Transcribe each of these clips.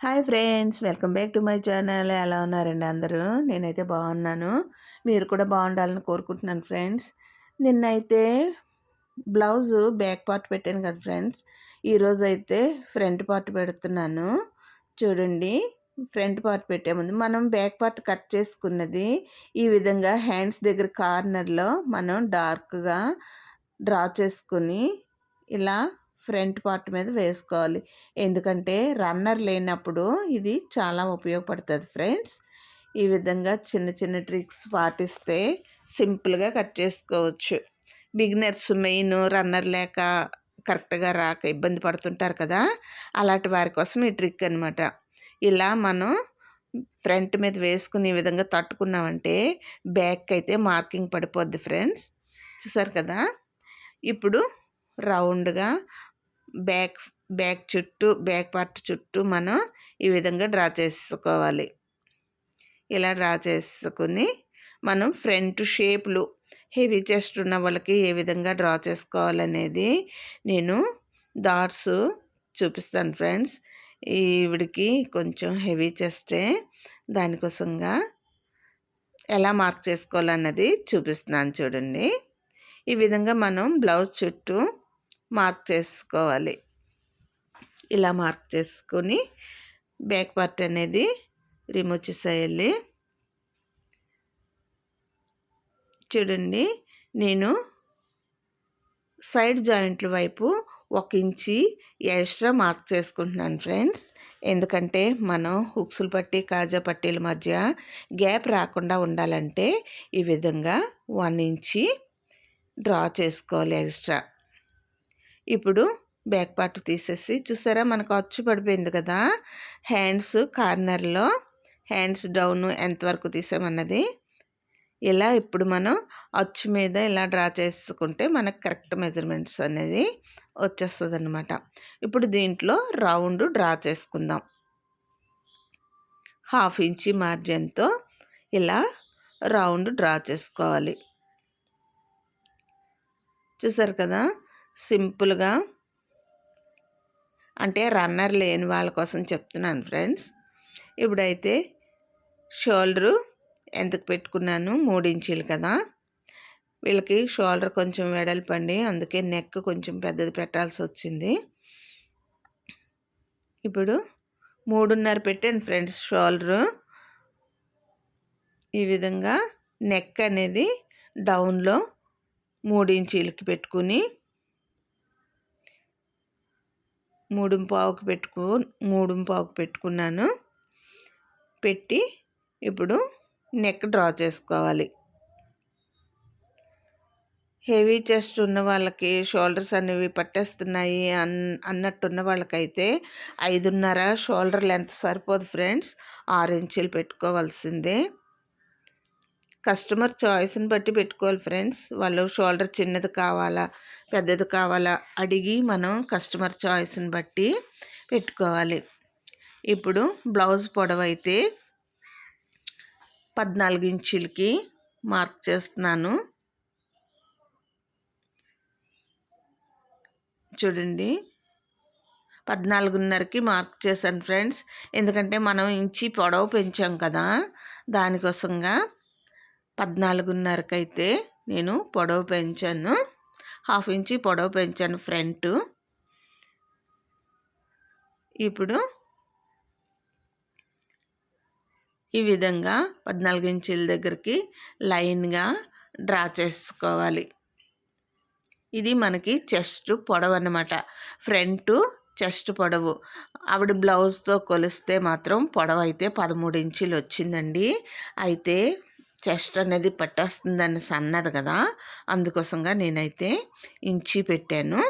Hi friends welcome back to my channel. ఎలా ఉన్నారండి అందరూ? నేనైతే బాగున్నాను. మీరు కూడా బాగుండాలని కోరుకుంటున్నాను ఫ్రెండ్స్. నిన్నైతే బ్లౌజు బ్యాక్ పార్ట్ పెట్టాను కదా ఫ్రెండ్స్. ఈరోజు అయితే ఫ్రంట్ పార్ట్ పెడుతున్నాను. చూడండి ఫ్రంట్ పార్ట్ పెట్టే ముందు మనం బ్యాక్ పార్ట్ కట్ చేసుకున్నది ఈ విధంగా హ్యాండ్స్ దగ్గర కార్నర్లో మనం డార్క్గా డ్రా చేసుకుని ఇలా ఫ్రంట్ పార్ట్ మీద వేసుకోవాలి. ఎందుకంటే రన్నర్ లేనప్పుడు ఇది చాలా ఉపయోగపడుతుంది ఫ్రెండ్స్. ఈ విధంగా చిన్న చిన్న ట్రిక్స్ పాటిస్తే సింపుల్గా కట్ చేసుకోవచ్చు. బిగినర్స్ మెయిన్ రన్నర్ లేక కరెక్ట్గా రాక ఇబ్బంది పడుతుంటారు కదా! అలాంటి వారి కోసం ఈ ట్రిక్ అనమాట ఇలా మనం ఫ్రంట్ మీద వేసుకుని ఈ విధంగా తట్టుకున్నామంటే బ్యాక్ అయితే మార్కింగ్ పడిపోద్ది ఫ్రెండ్స్. చూసారు కదా! ఇప్పుడు రౌండ్గా బ్యాక్ బ్యాక్ చుట్టూ బ్యాక్ పార్ట్ చుట్టూ మనం ఈ విధంగా డ్రా చేసుకోవాలి. ఇలా డ్రా చేసుకుని మనం ఫ్రంట్ షేప్లు హెవీ చెస్ట్ ఉన్న వాళ్ళకి ఏ విధంగా డ్రా చేసుకోవాలనేది నేను డాట్స్ చూపిస్తాను ఫ్రెండ్స్. ఈవిడికి కొంచెం హెవీ చెస్టే దానికోసంగా ఎలా మార్క్ చేసుకోవాలన్నది చూపిస్తున్నాను చూడండి. ఈ విధంగా మనం బ్లౌజ్ చుట్టూ మార్క్ చేసుకోవాలి. ఇలా మార్క్ చేసుకొని బ్యాక్ పార్ట్ అనేది రిమూవ్ చేసేయాలి. చూడండి నేను సైడ్ జాయింట్ల వైపు ఒక ఇంచి ఎక్స్ట్రా మార్క్ చేసుకుంటున్నాను ఫ్రెండ్స్ ఎందుకంటే మనం హుక్సులు పట్టి కాజా పట్టీల మధ్య గ్యాప్ రాకుండా ఉండాలంటే ఈ విధంగా వన్ ఇంచి డ్రా చేసుకోవాలి ఎక్స్ట్రా ఇప్పుడు బ్యాక్ పార్ట్ తీసేసి చూసారా మనకు అచ్చు పడిపోయింది కదా? హ్యాండ్స్ కార్నర్లో హ్యాండ్స్ డౌన్ ఎంతవరకు తీసామన్నది. ఇలా ఇప్పుడు మనం అచ్చు మీద ఇలా డ్రా చేసుకుంటే మనకు కరెక్ట్ మెజర్మెంట్స్ అనేది వచ్చేస్తుంది అనమాట ఇప్పుడు దీంట్లో రౌండ్ డ్రా చేసుకుందాం. హాఫ్ ఇంచి మార్జిన్తో ఇలా రౌండ్ డ్రా చేసుకోవాలి. చూసారు కదా? సింపుల్గా. అంటే రన్నర్ లేని వాళ్ళ కోసం చెప్తున్నాను ఫ్రెండ్స్. ఇప్పుడైతే షోల్డరు ఎందుకు పెట్టుకున్నాను? మూడు ఇంచీలు కదా. వీళ్ళకి షోల్డర్ కొంచెం వెడల్పండి. అందుకే నెక్ కొంచెం పెద్దది పెట్టాల్సి వచ్చింది ఇప్పుడు మూడున్నర పెట్టాను ఫ్రెండ్స్ షోల్డరు. ఈ విధంగా నెక్ అనేది డౌన్లో మూడించీలకి పెట్టుకుని మూడు పావుకు పెట్టుకు మూడు పావుకి పెట్టుకున్నాను. పెట్టి ఇప్పుడు నెక్ డ్రా చేసుకోవాలి. హెవీ చెస్ట్ ఉన్న వాళ్ళకి షోల్డర్స్ అనేవి పట్టేస్తున్నాయి అన్ అన్నట్టున్న వాళ్ళకైతే ఐదున్నర షోల్డర్ లెంత్ సరిపోదు ఫ్రెండ్స్ ఆరు ఇంచులు పెట్టుకోవాల్సిందే. కస్టమర్ చాయిస్ని బట్టి పెట్టుకోవాలి ఫ్రెండ్స్. వాళ్ళు షోల్డర్ చిన్నది కావాలా పెద్దది కావాలా అడిగి మనం కస్టమర్ చాయిస్ని బట్టి పెట్టుకోవాలి. ఇప్పుడు బ్లౌజ్ పొడవైతే పద్నాలుగు ఇంచులకి మార్క్ చేస్తున్నాను. చూడండి పద్నాలుగున్నరకి మార్క్ చేశాను ఫ్రెండ్స్. ఎందుకంటే మనం ఇంచి పొడవు పెంచాం కదా దానికోసంగా పద్నాలుగున్నరకైతే నేను పొడవు పెంచాను. హాఫ్ ఇంచి పొడవు పెంచాను ఫ్రంట్. ఇప్పుడు ఈ విధంగా పద్నాలుగు ఇంచుల దగ్గరికి లైన్గా డ్రా చేసుకోవాలి. ఇది మనకి చెస్ట్ పొడవు అన్నమాట. ఫ్రంట్ చెస్ట్ పొడవు. ఆవిడ బ్లౌజ్తో కొలిస్తే మాత్రం పొడవు అయితే పదమూడు ఇంచులు వచ్చిందండి అయితే చెస్ట్ అనేది పట్టేస్తుందని సన్నది కదా అందుకోసంగా నేనైతే ఇంచి పెట్టాను.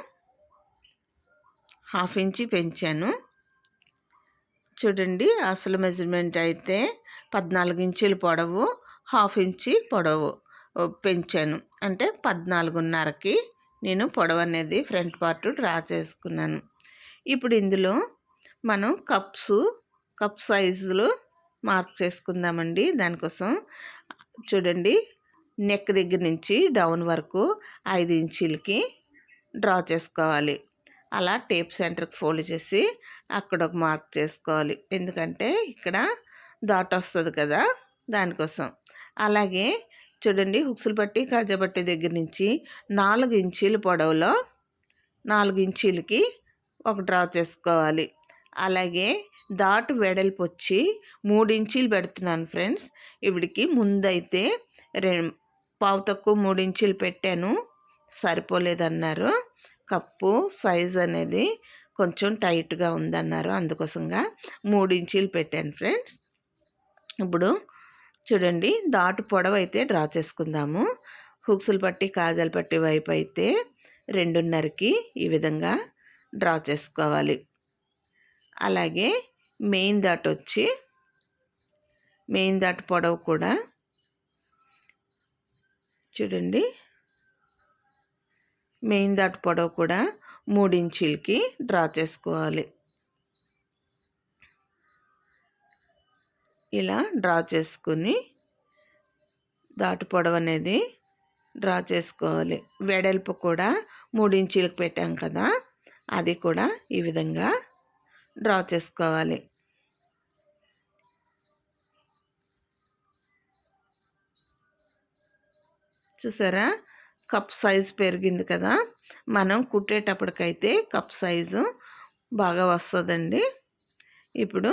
హాఫ్ ఇంచి పెంచాను. చూడండి అసలు మెజర్మెంట్ అయితే పద్నాలుగు ఇంచులు పొడవు హాఫ్ ఇంచి పొడవు పెంచాను. అంటే పద్నాలుగున్నరకి నేను పొడవు అనేది ఫ్రంట్ పార్ట్ డ్రా చేసుకున్నాను. ఇప్పుడు ఇందులో మనం కప్స్ కప్ సైజులు మార్క్ చేసుకుందామండి. దానికోసం చూడండి. నెక్ దగ్గర నుంచి డౌన్ వరకు ఐదు ఇంచీలకి డ్రా చేసుకోవాలి. అలా టేప్ సెంటర్కి ఫోల్డ్ చేసి అక్కడ ఒక మార్క్ చేసుకోవాలి. ఎందుకంటే ఇక్కడ డాట్ వస్తుంది కదా దానికోసం. అలాగే చూడండి హుక్సులు పట్టి కాజా పట్టి దగ్గర నుంచి నాలుగు ఇంచీల పొడవులో నాలుగు ఇంచీలకి ఒక డ్రా చేసుకోవాలి. అలాగే దాటు వెడల్పు వచ్చి మూడించీలు పెడుతున్నాను ఫ్రెండ్స్. ఇవిడికి ముందైతే రె పావు తక్కువ మూడించీలు పెట్టాను. సరిపోలేదన్నారు. కప్పు సైజ్ అనేది కొంచెం టైట్గా ఉందన్నారు. అందుకోసంగా మూడు ఇంచీలు పెట్టాను ఫ్రెండ్స్. ఇప్పుడు చూడండి దాటు పొడవు అయితే డ్రా చేసుకుందాము. హుక్సులు పట్టి కాజలు పట్టి వైపు అయితే రెండున్నరకి ఈ విధంగా డ్రా చేసుకోవాలి. అలాగే మెయిన్ దాట్ వచ్చి మెయిన్ దాట్ పొడవు కూడా. చూడండి. మెయిన్ దాట్ పొడవు కూడా మూడించీలకి డ్రా చేసుకోవాలి. ఇలా డ్రా చేసుకుని దాటు పొడవు అనేది డ్రా చేసుకోవాలి. వెడల్పు కూడా మూడించీలకు పెట్టాం కదా అది కూడా ఈ విధంగా డ్రా చేసుకోవాలి. చూసారా? కప్ సైజు పెరిగింది కదా? మనం కుట్టేటప్పటికైతే కప్ సైజు బాగా వస్తుందండి. ఇప్పుడు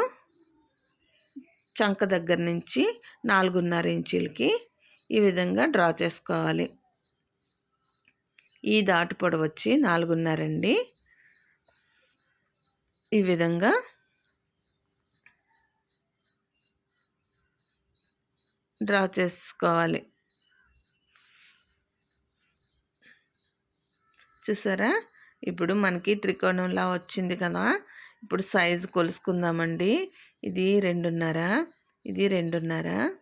చంక దగ్గర నుంచి నాలుగున్నర ఇంచులకి ఈ విధంగా డ్రా చేసుకోవాలి. ఈ దాటు పొడవు వచ్చి నాలుగున్నర అండి. ఈ విధంగా. డ్రా చేసుకోవాలి. చూసారా? ఇప్పుడు మనకి త్రికోణంలా వచ్చింది కదా? ఇప్పుడు సైజు కొలుసుకుందామండి. ఇది రెండున్నర ఇది రెండున్నర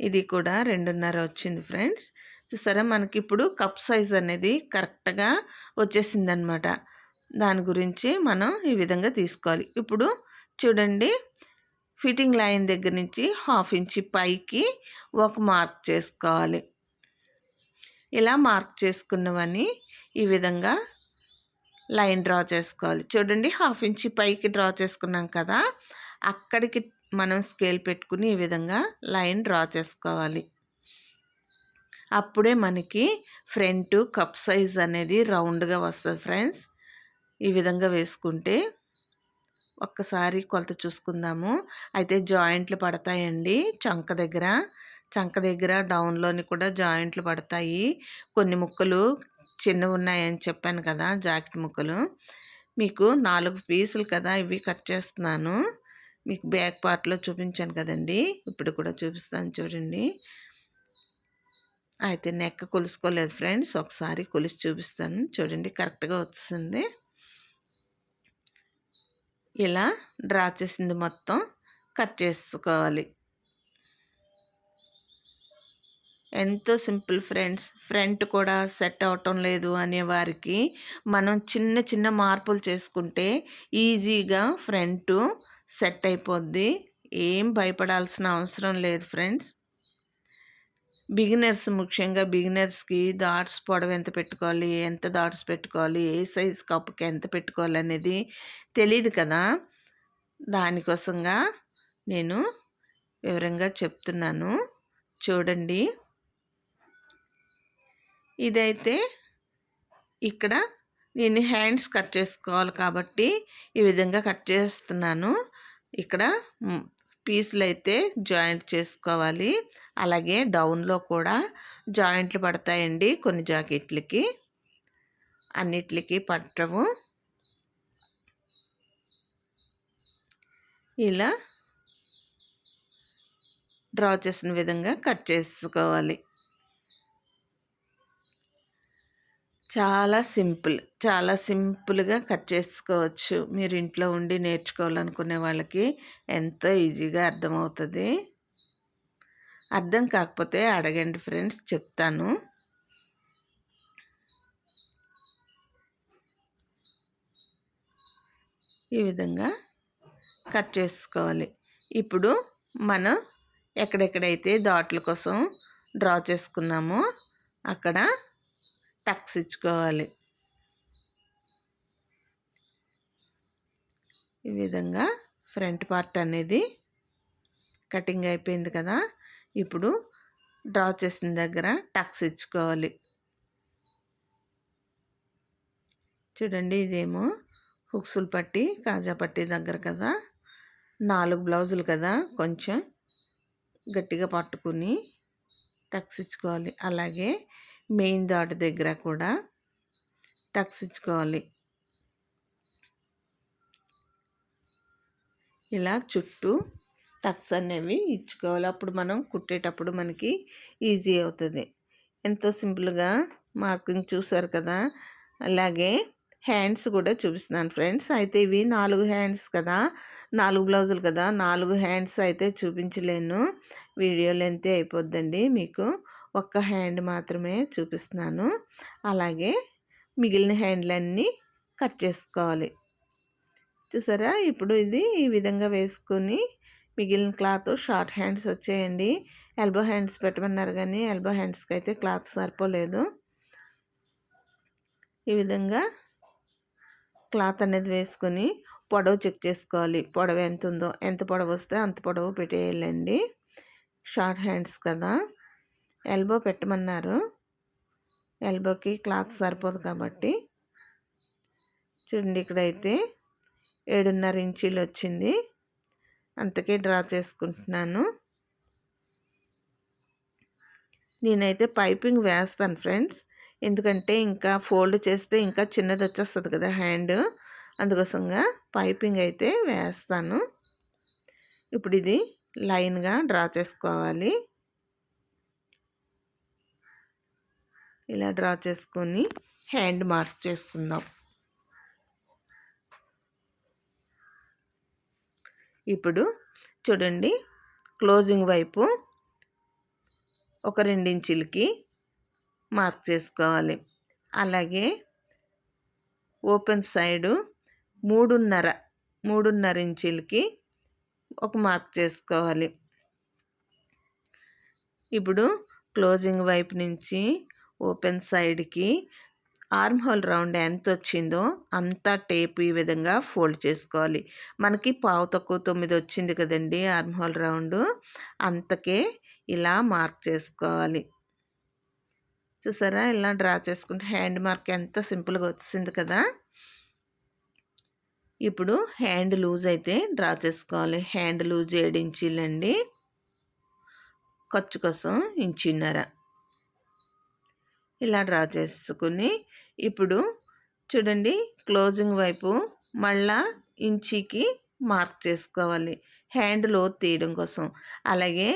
ఇది కూడా రెండున్నర వచ్చింది ఫ్రెండ్స్. చూసారా? మనకి ఇప్పుడు కప్ సైజ్ అనేది కరెక్ట్గా వచ్చేసిందనమాట. దాని గురించి మనం ఈ విధంగా తీసుకోవాలి. ఇప్పుడు చూడండి ఫిట్టింగ్ లైన్ దగ్గర నుంచి హాఫ్ ఇంచి పైకి ఒక మార్క్ చేసుకోవాలి. ఇలా మార్క్ చేసుకున్నవని ఈ విధంగా లైన్ డ్రా చేసుకోవాలి. చూడండి హాఫ్ ఇంచి పైకి డ్రా చేసుకున్నాం కదా అక్కడికి మనం స్కేల్ పెట్టుకుని ఈ విధంగా లైన్ డ్రా చేసుకోవాలి. అప్పుడే మనకి ఫ్రంట్ కప్ సైజ్ అనేది రౌండ్గా వస్తుంది ఫ్రెండ్స్. ఈ విధంగా వేసుకుంటే ఒక్కసారి కొలత చూసుకుందాము. అయితే జాయింట్లు పడతాయండి చంక దగ్గర. చంక దగ్గర డౌన్లోని కూడా జాయింట్లు పడతాయి. కొన్ని ముక్కలు చిన్నవి ఉన్నాయని చెప్పాను కదా జాకెట్ ముక్కలు. మీకు నాలుగు పీసులు కదా ఇవి కట్ చేస్తున్నాను. మీకు బ్యాక్ పార్ట్లో చూపించాను కదండి. ఇప్పుడు కూడా చూపిస్తాను చూడండి. అయితే నెక్క కొలుసుకోలేదు ఫ్రెండ్స్. ఒకసారి కొలిసి చూపిస్తాను. చూడండి కరెక్ట్గా వస్తుంది ఇలా డ్రా చేసింది మొత్తం కట్ చేసుకోవాలి. ఎంతో సింపుల్ ఫ్రెండ్స్. ఫ్రంట్ కూడా సెట్ అవటం లేదు అనే వారికి మనం చిన్న చిన్న మార్పులు చేసుకుంటే ఈజీగా ఫ్రంట్ సెట్ అయిపోద్ది. ఏం భయపడాల్సిన అవసరం లేదు ఫ్రెండ్స్. బిగినర్స్ ముఖ్యంగా బిగినర్స్కి డాట్స్ పొడవు ఎంత పెట్టుకోవాలి ఎంత డాట్స్ పెట్టుకోవాలి ఏ సైజ్ కప్పుకి ఎంత పెట్టుకోవాలి అనేది తెలియదు కదా. దానికోసంగా నేను వివరంగా చెప్తున్నాను. చూడండి. ఇదైతే ఇక్కడ నేను హ్యాండ్స్ కట్ చేసుకోవాలి కాబట్టి ఈ విధంగా కట్ చేస్తున్నాను. ఇక్కడ పీసులు అయితే జాయింట్ చేసుకోవాలి. అలాగే డౌన్లో కూడా జాయింట్లు పడతాయండి కొన్ని జాకెట్లకి. అన్నిటికి పట్టవు. ఇలా డ్రా చేసిన విధంగా కట్ చేసుకోవాలి. చాలా సింపుల్ చాలా సింపుల్గా కట్ చేసుకోవచ్చు. మీరు ఇంట్లో ఉండి నేర్చుకోవాలనుకునే వాళ్ళకి ఎంతో ఈజీగా అర్థమవుతుంది. అర్థం కాకపోతే అడగండి ఫ్రెండ్స్ చెప్తాను. ఈ విధంగా కట్ చేసుకోవాలి. ఇప్పుడు మనం ఎక్కడెక్కడైతే దాట్ల కోసం డ్రా చేసుకున్నామో అక్కడ టక్స్ ఇచ్చుకోవాలి ఈ విధంగా ఫ్రంట్ పార్ట్ అనేది కటింగ్ అయిపోయింది కదా. ఇప్పుడు డ్రా చేసిన దగ్గర టక్స్ ఇచ్చుకోవాలి. చూడండి ఇదేమో హుక్సులు పట్టి కాజా పట్టి దగ్గర కదా. నాలుగు బ్లౌజులు కదా. కొంచెం గట్టిగా పట్టుకుని టక్స్ ఇచ్చుకోవాలి. అలాగే మెయిన్ దాటి దగ్గర కూడా టక్స్ ఇచ్చుకోవాలి ఇలా చుట్టూ టక్స్ అనేవి ఇచ్చుకోవాలి. అప్పుడు మనం కుట్టేటప్పుడు మనకి ఈజీ అవుతుంది. ఎంతో సింపుల్గా మార్కింగ్ చూసారు కదా? అలాగే హ్యాండ్స్ కూడా చూపిస్తున్నాను ఫ్రెండ్స్. అయితే ఇవి నాలుగు హ్యాండ్స్ కదా? నాలుగు బ్లౌజులు కదా? నాలుగు హ్యాండ్స్ అయితే చూపించలేను. వీడియో లెంతే అయిపోద్దండి మీకు. ఒక్క హ్యాండ్ మాత్రమే చూపిస్తున్నాను. అలాగే మిగిలిన హ్యాండ్లన్నీ కట్ చేసుకోవాలి. చూసారా? ఇప్పుడు ఇది ఈ విధంగా వేసుకొని మిగిలిన క్లాత్ షార్ట్ హ్యాండ్స్ వచ్చేయండి. ఎల్బో హ్యాండ్స్ పెట్టమన్నారు కానీ ఎల్బో హ్యాండ్స్కి అయితే క్లాత్ సరిపోలేదు. ఈ విధంగా క్లాత్ అనేది వేసుకొని పొడవు చెక్ చేసుకోవాలి. పొడవు ఎంత ఉందో ఎంత పొడవు వస్తే అంత పొడవు పెట్టేయాలండి. షార్ట్ హ్యాండ్స్ కదా. ఎల్బో పెట్టమన్నారు. ఎల్బోకి క్లాత్ సరిపోదు కాబట్టి. చూడండి ఇక్కడైతే ఏడున్నర ఇంచీలు వచ్చింది. అంతకే డ్రా చేసుకుంటున్నాను. నేనైతే పైపింగ్ వేస్తాను ఫ్రెండ్స్. ఎందుకంటే ఇంకా ఫోల్డ్ చేస్తే ఇంకా చిన్నది వచ్చేస్తుంది కదా హ్యాండ్. అందుకోసంగా పైపింగ్ అయితే వేస్తాను. ఇప్పుడు ఇది లైన్గా డ్రా చేసుకోవాలి. ఇలా డ్రా చేసుకొని హ్యాండ్ మార్క్ చేసుకుందాం. ఇప్పుడు చూడండి క్లోజింగ్ వైపు ఒక రెండించులకి మార్క్ చేసుకోవాలి. అలాగే ఓపెన్ సైడు మూడున్నర మూడున్నర ఇంచులకి ఒక మార్క్ చేసుకోవాలి. ఇప్పుడు క్లోజింగ్ వైపు నుంచి ఓపెన్ సైడ్కి ఆర్మ్ హోల్ రౌండ్ ఎంత వచ్చిందో అంతా టేప్ ఈ విధంగా ఫోల్డ్ చేసుకోవాలి. మనకి పావు తక్కువ తొమ్మిది వచ్చింది కదండి ఆర్మ్ హోల్ రౌండ్. అంతకే ఇలా మార్క్ చేసుకోవాలి. చూసారా? ఇలా డ్రా చేసుకుంటే హ్యాండ్ మార్క్ ఎంత సింపుల్గా వచ్చింది కదా? ఇప్పుడు హ్యాండ్ లూజ్ అయితే డ్రా చేసుకోవాలి. హ్యాండ్ లూజ్ ఏడు ఇంచీలండి. ఖర్చు కోసం ఇంచిన్నర. ఇలా డ్రా చేసుకుని ఇప్పుడు చూడండి క్లోజింగ్ వైపు మళ్ళా ఇంచికి మార్క్ చేసుకోవాలి. హ్యాండ్ లోత్ తీయడం కోసం. అలాగే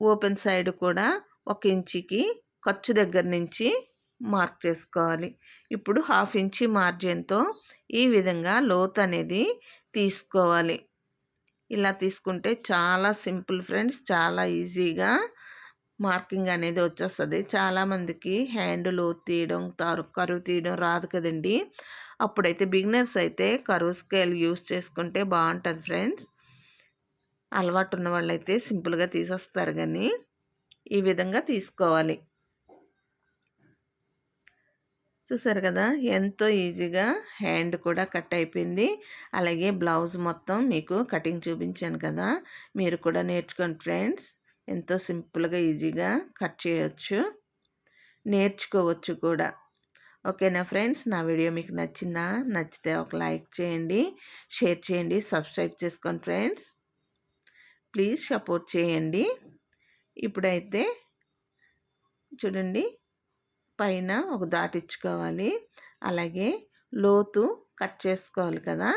ఓపెన్ సైడ్ కూడా ఒక ఇంచికి ఖర్చు దగ్గర నుంచి మార్క్ చేసుకోవాలి. ఇప్పుడు హాఫ్ ఇంచి మార్జిన్తో ఈ విధంగా లోత్ అనేది తీసుకోవాలి. ఇలా తీసుకుంటే చాలా సింపుల్ ఫ్రెండ్స్ చాలా ఈజీగా మార్కింగ్ అనేది వచ్చేస్తుంది. చాలామందికి హ్యాండ్ లోతు తీయడం కరువు తీయడం రాదు కదండి. అప్పుడైతే బిగినర్స్ అయితే కరువు స్కేల్ యూస్ చేసుకుంటే బాగుంటుంది ఫ్రెండ్స్. అలవాటు ఉన్న వాళ్ళైతే సింపుల్గా తీసేస్తారు కానీ ఈ విధంగా తీసుకోవాలి. చూసారు కదా ఎంతో ఈజీగా హ్యాండ్ కూడా కట్ అయిపోయింది. అలాగే బ్లౌజ్ మొత్తం మీకు కటింగ్ చూపించాను కదా మీరు కూడా నేర్చుకోండి ఫ్రెండ్స్. ఎంతో సింపుల్గా ఈజీగా కట్ చేయొచ్చు. నేర్చుకోవచ్చు కూడా. ఓకేనా ఫ్రెండ్స్? నా వీడియో మీకు నచ్చిందా? నచ్చితే ఒక లైక్ చేయండి షేర్ చేయండి సబ్స్క్రైబ్ చేసుకోండి ఫ్రెండ్స్. ప్లీజ్ సపోర్ట్ చేయండి. ఇప్పుడైతే చూడండి పైన ఒక దాటిచ్చుకోవాలి అలాగే లోతు కట్ చేసుకోవాలి కదా.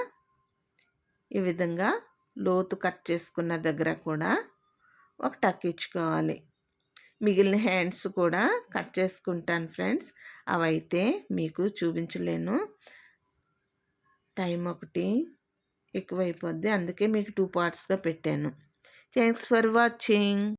ఈ విధంగా లోతు కట్ చేసుకున్న దగ్గర కూడా ఒక టక్ ఇచ్చుకోవాలి. మిగిలిన హ్యాండ్స్ కూడా కట్ చేసుకుంటాను ఫ్రెండ్స్. అవైతే మీకు చూపించలేను. టైం ఒకటి ఎక్కువైపోద్ది. అందుకే మీకు టూ పార్ట్స్గా పెట్టాను. Thanks for watching.